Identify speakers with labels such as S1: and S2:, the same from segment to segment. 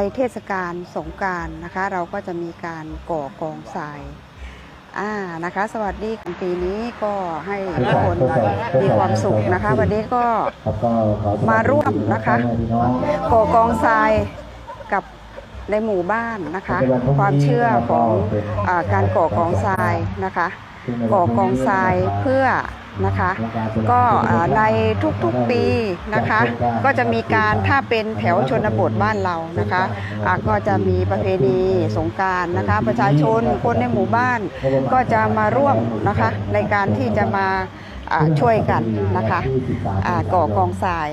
S1: ในเทศกาลสงการนะคะ เราก็จะมีการก่อกองทรายอ่านะคะ สวัสดีปีนี้ก็ให้ทุกคนมีความสุขนะคะ วันนี้ก็มาร่วมนะคะก่อกองทรายกับในหมู่บ้านนะคะ ความเชื่อของอการก่อกองทรายนะคะ ก่อกองทรายเพื่อ นะคะ ก็อ่าในทุกๆปีนะคะ ก็จะมีการถ้าเป็นแถวชนบทบ้านเรานะคะอ่าก็จะมีประเพณีสงกรารนะคะ ประชาชนคนในหมู่บ้านก็จะมาร่วมนะคะในการที่จะมาอ่าช่วยกันนะคะอ่าก่อกองทราย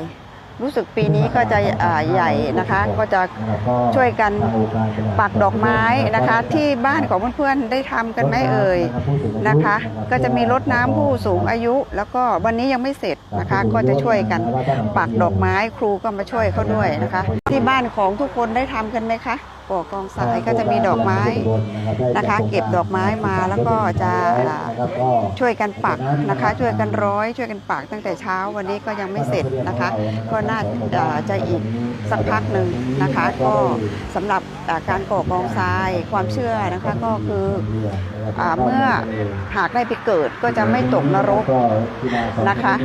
S1: รู้สึกปีนี้ก็จะใหญ่นะคะก็จะช่วยกันปักดอกไม้นะคะ ที่บ้านของเพื่อนๆได้ทำกันไหมเอ่ยนะคะ ก็จะมีรดน้ำผู้สูงอายุ แล้วก็วันนี้ยังไม่เสร็จนะคะ ก็จะช่วยกันปักดอกไม้ครูก็มาช่วยเขาด้วยนะคะ ที่บ้านของทุกคนได้ทำกันไหมคะ ก่อกองทรายก็จะมีดอกไม้นะคะ เก็บดอกไม้มาแล้วก็จะอ่าช่วยกันปักนะคะ ช่วยกันร้อย ช่วยกันปักตั้งแต่เช้าวันนี้ก็ยังไม่เสร็จนะคะ ก็น่าอ่าจะอีกสักพักหนึ่งนะคะ ก็สำหรับอ่าการก่อกองทรายความเชื่อนะคะก็คืออ่าเมื่อหากได้ไปเกิดก็จะไม่ตกนรกนะคะ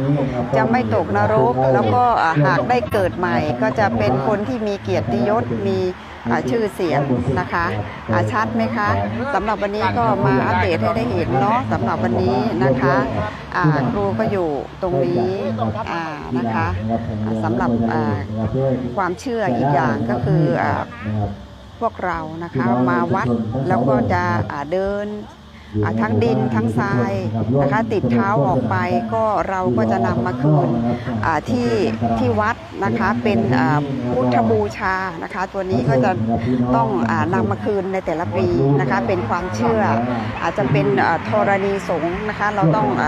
S1: จะไม่ตกนรกแล้วก็อ่าหากได้เกิดใหม่ก็จะเป็นคนที่มีเกียรติยศมีอ่า ชื่อเสียงนะคะอ่าชัดไหมคะสำหรับวันนี้ก็มาอัปเดตให้ได้เห็นเนาะสำหรับวันนี้นะคะครูก็อยู่ตรงนี้นะคะสำหรับความเชื่ออีกอย่างก็คืออพวกเรานะคะมาวัดแล้วก็จะเดิน ทั้งดินทั้งทรายนะคะติดเท้าออกไปก็เราก็จะนำมาคืนที่ที่วัดนะคะเป็นพุทธบูชานะคะตัวนี้ก็จะต้องอนำมาคืนในแต่ละปีนะคะเป็นความเชื่อ อาจจะเป็นธรณีสงฆ์นะคะเราต้องอ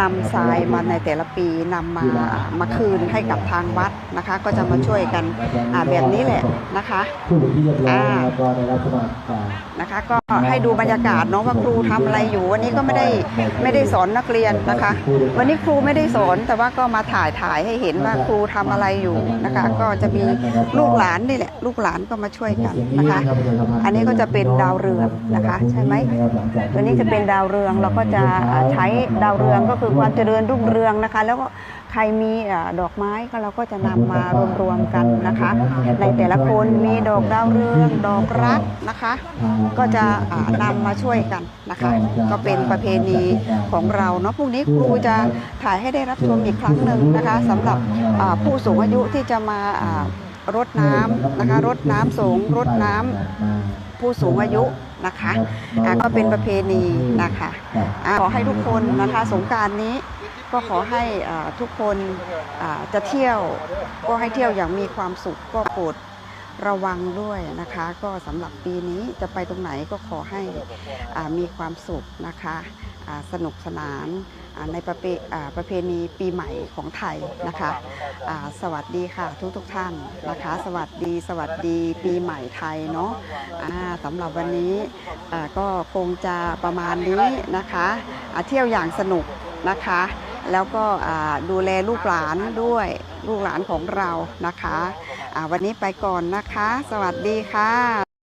S1: นำทรายมาในแต่ละปีนำมามาคืนให้กับทางวัดนะคะก็จะมาช่วยกันแบบนี้แหละนะคะนะคะก็ให้ดูบรรยากาศเนาะว่าครูทำอะไรอยู่ วันนี้ก็ไม่ได้ไม่ได้สอนนักเรียนนะคะ วันนี้ครูไม่ได้สอนแต่ว่าก็มาถ่ายถ่ายให้เห็นว่าครูทำอะไรอยู่นะคะ ก็จะมีลูกหลานนี่แหละ ลูกหลานก็มาช่วยกันนะคะ อันนี้ก็จะเป็นดาวเรืองนะคะ ใช่ไหมตัวนี้จะเป็นดาวเรืองเราก็จะใช้ดาวเรืองก็คือความเจริญรุ่งเรืองนะคะ แล้วก็ ใครมีอดอกไม้ก็เราก็จะนำมารวมๆกันนะคะ ในแต่ละคนมีดอกดาวเรืองดอกรักนะคะ ก็จะอ่านำมาช่วยกันนะคะ ก็เป็นประเพณีของเราเนาะพรุ่งนี้ครูจะถ่ายให้ได้รับชมอีกครั้งหนึ่งนะคะสำหรับผู้สูงอายุที่จะมารดน้ำนะคะรดน้ำสงรดน้ำผู้สูงอายุ นะคะอ่าก็เป็นประเพณีนะคะอ่าขอให้ทุกคนนะคะสงกรารนี้ก็ขอให้อ่าทุกคนอ่าจะเที่ยวก็ให้เที่ยวอย่างมีความสุขก็โปรดระวังด้วยนะคะ ก็สำหรับปีนี้จะไปตรงไหนก็ขอให้อ่ามีความสุขนะคะอ่าสนุกสนานอ่า ในประเพประเพณีปีใหม่ของไทยนะคะสวัสดีค่ะทุกทุกๆท่านนะคะ สวัสดีสวัสดีปีใหม่ไทยเนาะสำหรับวันนี้ก็คงจะประมาณนี้นะคะเที่ยวอย่างสนุกนะคะ แล้วก็ดูแลลูกหลานด้วยลูกหลานของเรานะคะวันนี้ไปก่อนนะคะ สวัสดีค่ะ